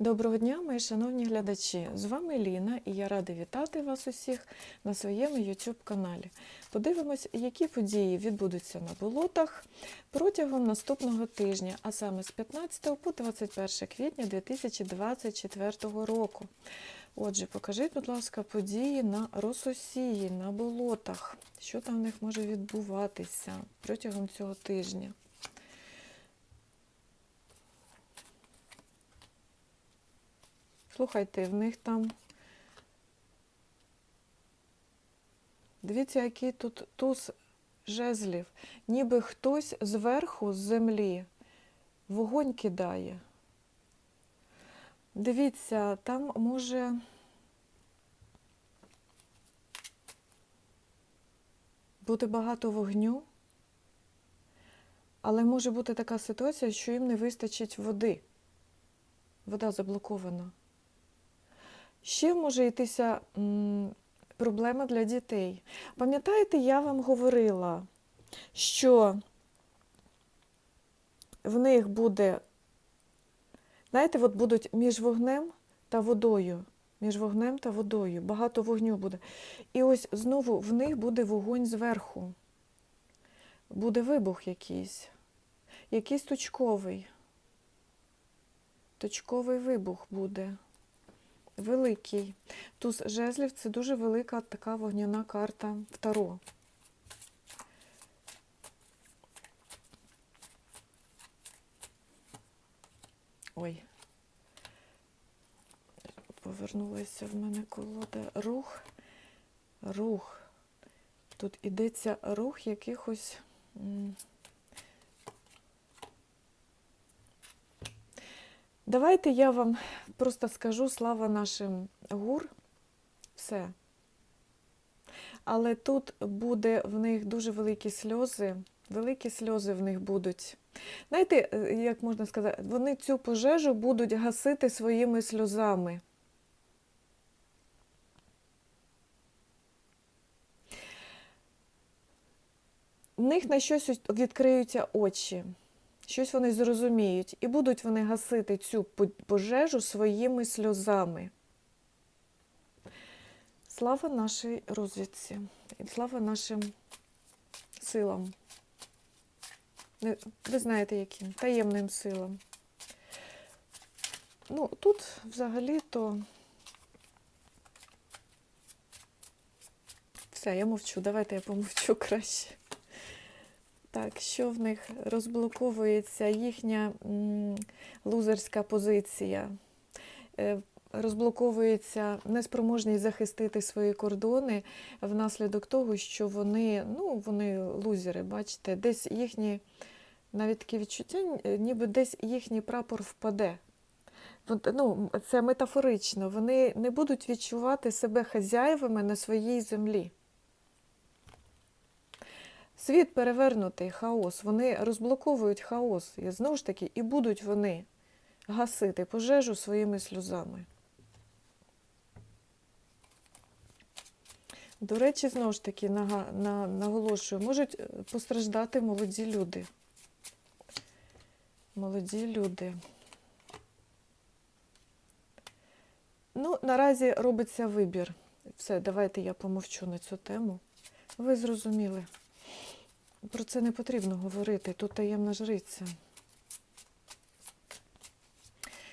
Доброго дня, мої шановні глядачі! З вами Ліна і я рада вітати вас усіх на своєму YouTube каналі. Подивимось, які події відбудуться на болотах протягом наступного тижня, а саме з 15 по 21 квітня 2024 року. Отже, покажіть, будь ласка, події на Рососії, на болотах. Що там в них може відбуватися протягом цього тижня? Слухайте, в них там. Дивіться, який тут туз жезлів. Ніби хтось зверху, з землі, вогонь кидає. Дивіться, там може. Бути багато вогню, але може бути така ситуація, що їм не вистачить води. Вода заблокована. Ще може йтися м, проблема для дітей. Пам'ятаєте, я вам говорила, що в них буде, знаєте, от будуть між вогнем та водою. Між вогнем та водою. Багато вогню буде. І ось знову в них буде вогонь зверху. Буде вибух якийсь. Якийсь точковий. Точковий вибух буде. Великий. Туз жезлів це дуже велика така вогняна карта в Таро. Ой. Повернулася в мене колода. Рух. Рух. Тут ідеться рух якихось. Давайте я вам просто скажу слава нашим гур. Все. Але тут буде в них дуже великі сльози. Великі сльози в них будуть. Знаєте, е, як можна сказати, вони цю пожежу будуть гасити своїми сльозами. В них на щось відкриються очі щось вони зрозуміють, і будуть вони гасити цю пожежу своїми сльозами. Слава нашій розвідці і слава нашим силам. Ви знаєте, яким? Таємним силам. Ну, тут взагалі-то все, я мовчу. Давайте я помовчу краще. Так, що в них розблоковується їхня лузерська позиція, е, розблоковується неспроможність захистити свої кордони внаслідок того, що вони, ну, вони лузери, бачите, десь їхні, навіть таке відчуття, ніби десь їхній прапор впаде. Ну, Це метафорично, вони не будуть відчувати себе хазяєвами на своїй землі. Світ перевернутий хаос, вони розблоковують хаос. І знову ж таки, і будуть вони гасити пожежу своїми сльозами. До речі, знову ж таки, наголошую, можуть постраждати молоді люди. Молоді люди. Ну, наразі робиться вибір. Все, давайте я помовчу на цю тему. Ви зрозуміли. Про це не потрібно говорити, тут таємна жриця.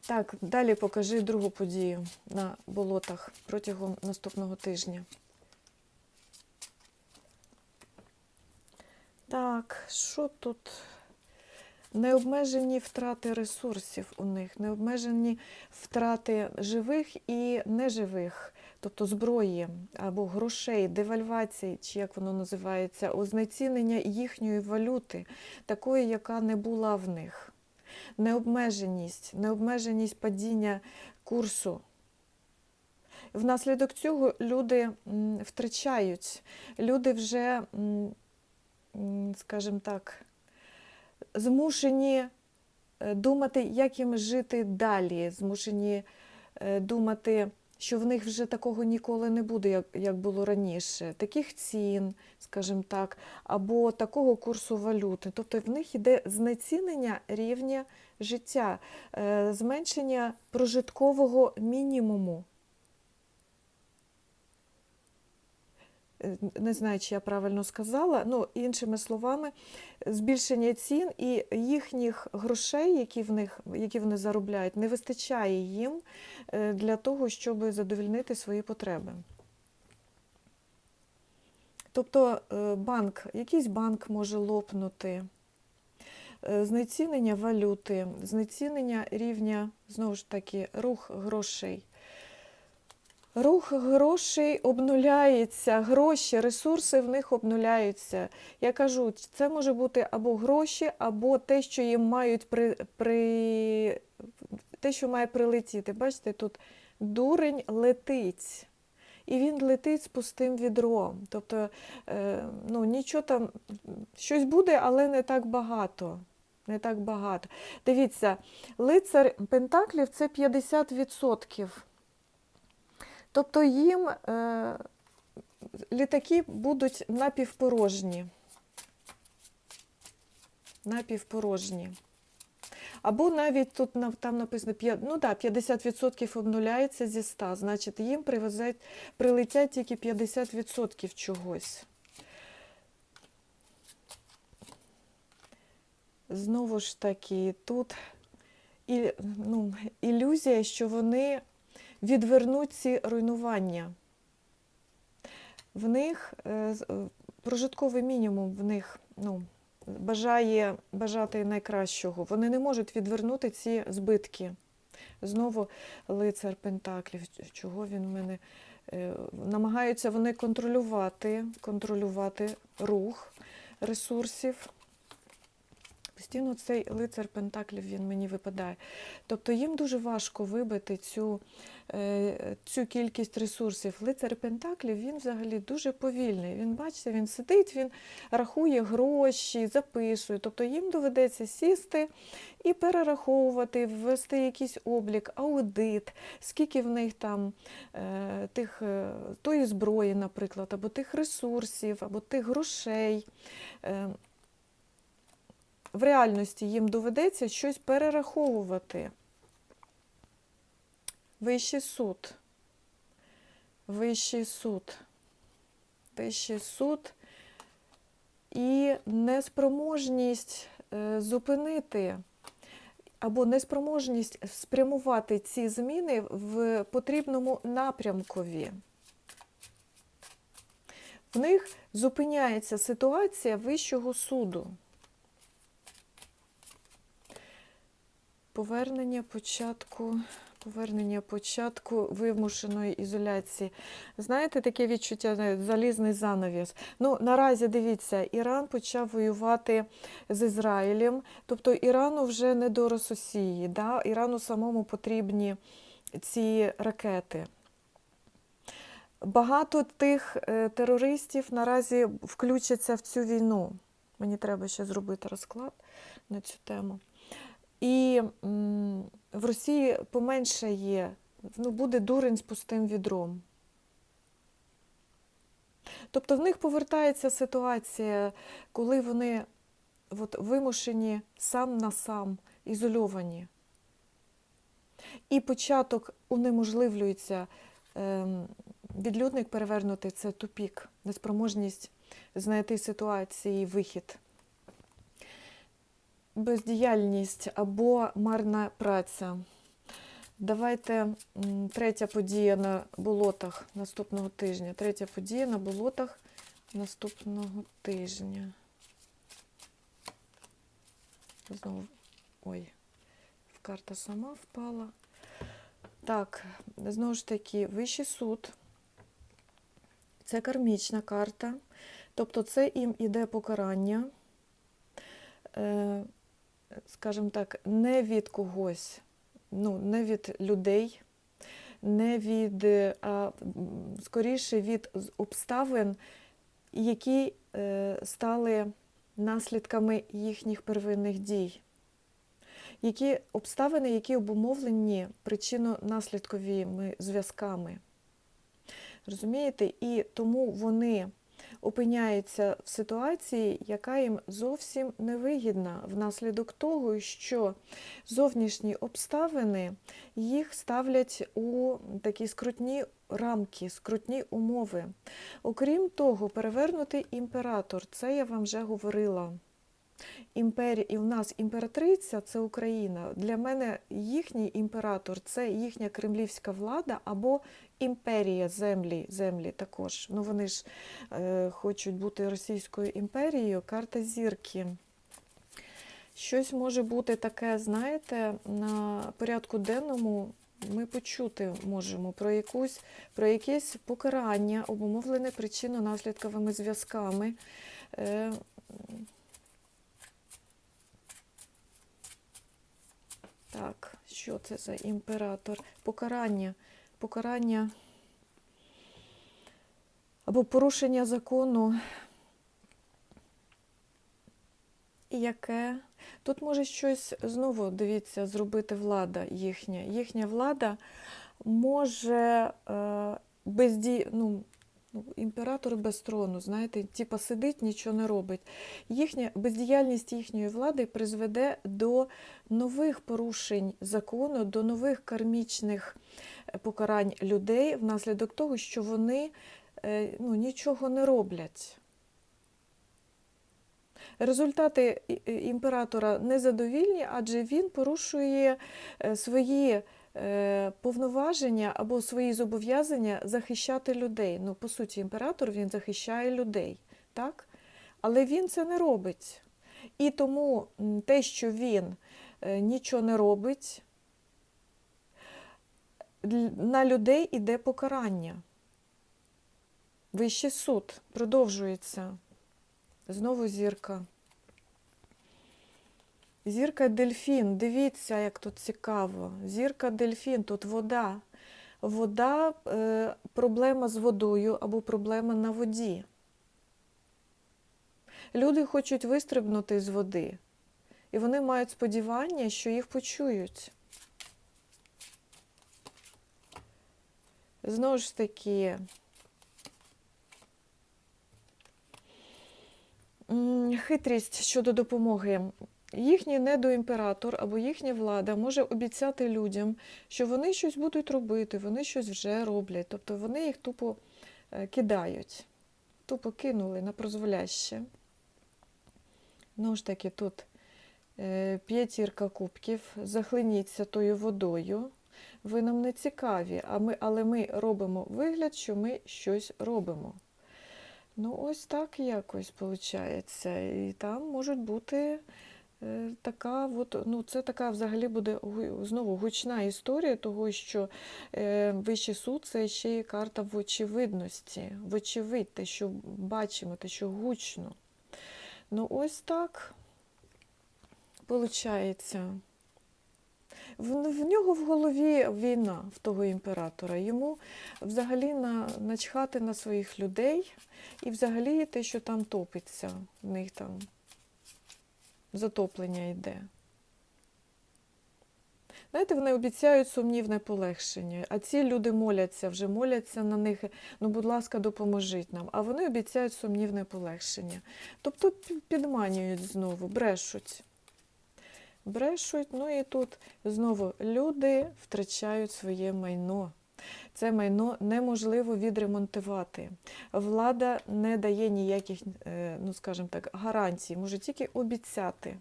Так, далі покажи другу подію на болотах протягом наступного тижня. Так, що тут? Необмежені втрати ресурсів у них, необмежені втрати живих і неживих тобто зброї або грошей, девальвації, чи як воно називається, ознецінення їхньої валюти, такої, яка не була в них, необмеженість, необмеженість падіння курсу. Внаслідок цього люди втрачають, люди вже, скажімо так, змушені е, думати, як їм жити далі, змушені е, думати, що в них вже такого ніколи не буде, як, як було раніше, таких цін, скажімо так, або такого курсу валюти. Тобто в них йде знецінення рівня життя, е, зменшення прожиткового мінімуму. Не знаю, чи я правильно сказала, ну, іншими словами, збільшення цін і їхніх грошей, які, в них, які вони заробляють, не вистачає їм е, для того, щоб задовільнити свої потреби. Тобто е, банк, якийсь банк може лопнути, е, знецінення валюти, знецінення рівня, знову ж таки, рух грошей. Рух грошей обнуляється, гроші, ресурси в них обнуляються. Я кажу, це може бути або гроші, або те, що їм мають при, при... те, що має прилетіти. Бачите, тут дурень летить. І він летить з пустим відром. Тобто, е, ну, нічого там, щось буде, але не так багато. Не так багато. Дивіться, лицар Пентаклів це 50%. Тобто їм е, літаки будуть напівпорожні. Напівпорожні. Або навіть тут там написано ну, да, 50% обнуляється зі 100, значить їм привезуть, прилетять тільки 50% чогось. Знову ж таки, тут і, ну, ілюзія, що вони відвернуть ці руйнування. В них е, е, прожитковий мінімум в них ну, бажає бажати найкращого. Вони не можуть відвернути ці збитки. Знову лицар Пентаклів. Чого він в мене? Е, Намагаються вони контролювати, контролювати рух ресурсів. Постійно цей лицар Пентаклів він мені випадає. Тобто їм дуже важко вибити цю, е, цю кількість ресурсів. Лицар Пентаклів він взагалі дуже повільний. Він, бачите, він сидить, він рахує гроші, записує. Тобто їм доведеться сісти і перераховувати, ввести якийсь облік, аудит, скільки в них там е, тих, е, тої зброї, наприклад, або тих ресурсів, або тих грошей. В реальності їм доведеться щось перераховувати. Вищий суд. Вищий суд. Вищий суд і неспроможність е, зупинити або неспроможність спрямувати ці зміни в потрібному напрямкові. В них зупиняється ситуація Вищого суду. Повернення початку, повернення початку вимушеної ізоляції. Знаєте, таке відчуття, залізний занавіс. Ну, наразі дивіться, Іран почав воювати з Ізраїлем, тобто Ірану вже не до Рососії, да? Ірану самому потрібні ці ракети. Багато тих е, терористів наразі включаться в цю війну. Мені треба ще зробити розклад на цю тему. І в Росії поменше є, ну, буде дурень з пустим відром. Тобто в них повертається ситуація, коли вони от, вимушені сам на сам, ізольовані. І початок унеможливлюється, ем, відлюдник перевернути це тупік, неспроможність знайти ситуації вихід бездіяльність або марна праця. Давайте третя подія на болотах наступного тижня. Третя подія на болотах наступного тижня. Знову, ой, карта сама впала. Так, знову ж таки, Вищий суд. Це кармічна карта. Тобто це їм іде покарання. Скажімо так, не від когось, ну, не від людей, не від, е, а скоріше від обставин, які е, стали наслідками їхніх первинних дій. які обставини, які обумовлені причинно-наслідковими зв'язками. Розумієте? І тому вони опиняються в ситуації, яка їм зовсім невигідна, внаслідок того, що зовнішні обставини їх ставлять у такі скрутні рамки, скрутні умови. Окрім того, перевернутий імператор, це я вам вже говорила. Імперія, і в нас імператриця це Україна. Для мене їхній імператор це їхня кремлівська влада або імперія землі, землі також. Ну вони ж е, хочуть бути Російською імперією, карта зірки. Щось може бути таке, знаєте, на порядку денному ми почути можемо про якусь, про якесь покарання, обумовлене причинно-наслідковими зв'язками. Так, що це за імператор? Покарання. Покарання або порушення закону. Яке? Тут може щось знову, дивіться, зробити влада їхня. Їхня влада може е, безді... ну, ну, імператор без трону, знаєте, типа сидить, нічого не робить. Їхня бездіяльність їхньої влади призведе до нових порушень закону, до нових кармічних е, покарань людей внаслідок того, що вони е, ну, нічого не роблять. Результати імператора незадовільні, адже він порушує е, свої повноваження або свої зобов'язання захищати людей. Ну, по суті, імператор він захищає людей, так? Але він це не робить. І тому те, що він е, нічого не робить, на людей іде покарання. Вищий суд продовжується. Знову зірка. Зірка дельфін. Дивіться, як тут цікаво. Зірка дельфін, тут вода. Вода, е, проблема з водою або проблема на воді. Люди хочуть вистрибнути з води, і вони мають сподівання, що їх почують. Знову ж таки, хитрість щодо допомоги. Їхній недоімператор або їхня влада може обіцяти людям, що вони щось будуть робити, вони щось вже роблять. Тобто вони їх тупо е, кидають, тупо кинули на прозволяще. Ну ж таки, тут е, п'ятірка кубків, захлиніться тою водою. Ви нам не цікаві, а ми, але ми робимо вигляд, що ми щось робимо. Ну, ось так якось виходить. І там можуть бути така, от, ну, це така взагалі буде знову гучна історія, того, що е, Вищий суд це ще й карта в очевидності, вочевидь, те, що бачимо, те, що гучно. Ну, ось так виходить. В, в нього в голові війна в того імператора. Йому взагалі на, начхати на своїх людей і взагалі те, що там топиться, в них там затоплення йде. Знаєте, вони обіцяють сумнівне полегшення, а ці люди моляться, вже моляться на них, ну, будь ласка, допоможіть нам. А вони обіцяють сумнівне полегшення. Тобто підманюють знову, брешуть. Брешуть, ну і тут знову люди втрачають своє майно. Це майно неможливо відремонтувати. Влада не дає ніяких, е, ну скажімо так, гарантій, може тільки обіцяти.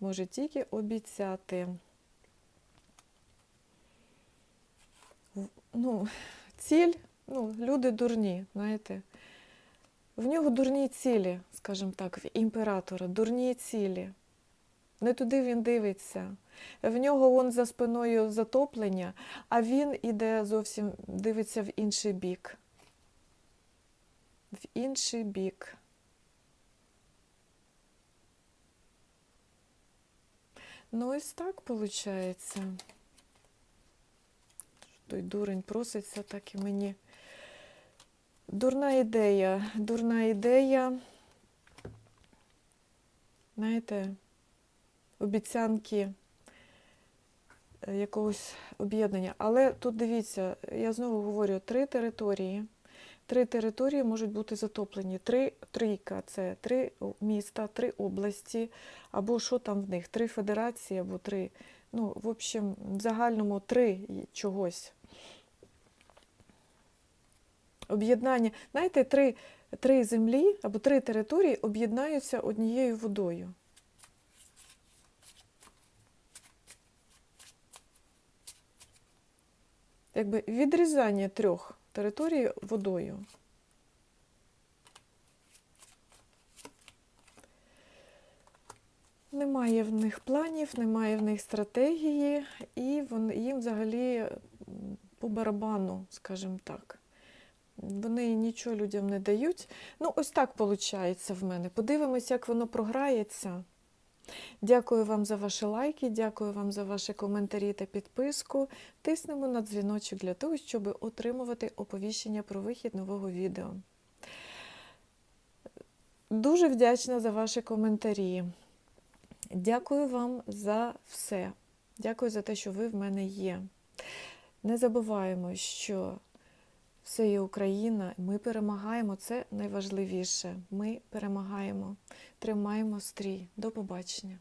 Може тільки обіцяти. Ну, ціль, ну, люди дурні, знаєте. В нього дурні цілі, скажімо так, в імператора, дурні цілі. Не туди він дивиться. В нього он за спиною затоплення, а він іде зовсім дивиться в інший бік. В інший бік. Ну, ось так виходить. Той дурень проситься, так і мені. Дурна ідея, дурна ідея. Знаєте, обіцянки е, якогось об'єднання. Але тут дивіться, я знову говорю, три території. Три території можуть бути затоплені. Три трійка це три міста, три області, або що там в них, три федерації, або три. Ну, в общем, в загальному три чогось. Об'єднання. Знаєте, три, три землі або три території об'єднаються однією водою. Якби відрізання трьох територій водою. Немає в них планів, немає в них стратегії, і вони, їм взагалі по барабану, скажімо так. Вони нічого людям не дають. Ну, ось так виходить в мене. Подивимось, як воно програється. Дякую вам за ваші лайки, дякую вам за ваші коментарі та підписку. Тиснемо на дзвіночок для того, щоб отримувати оповіщення про вихід нового відео. Дуже вдячна за ваші коментарі. Дякую вам за все. Дякую за те, що ви в мене є. Не забуваємо, що все є Україна, ми перемагаємо. Це найважливіше. Ми перемагаємо. Тримаємо стрій. До побачення.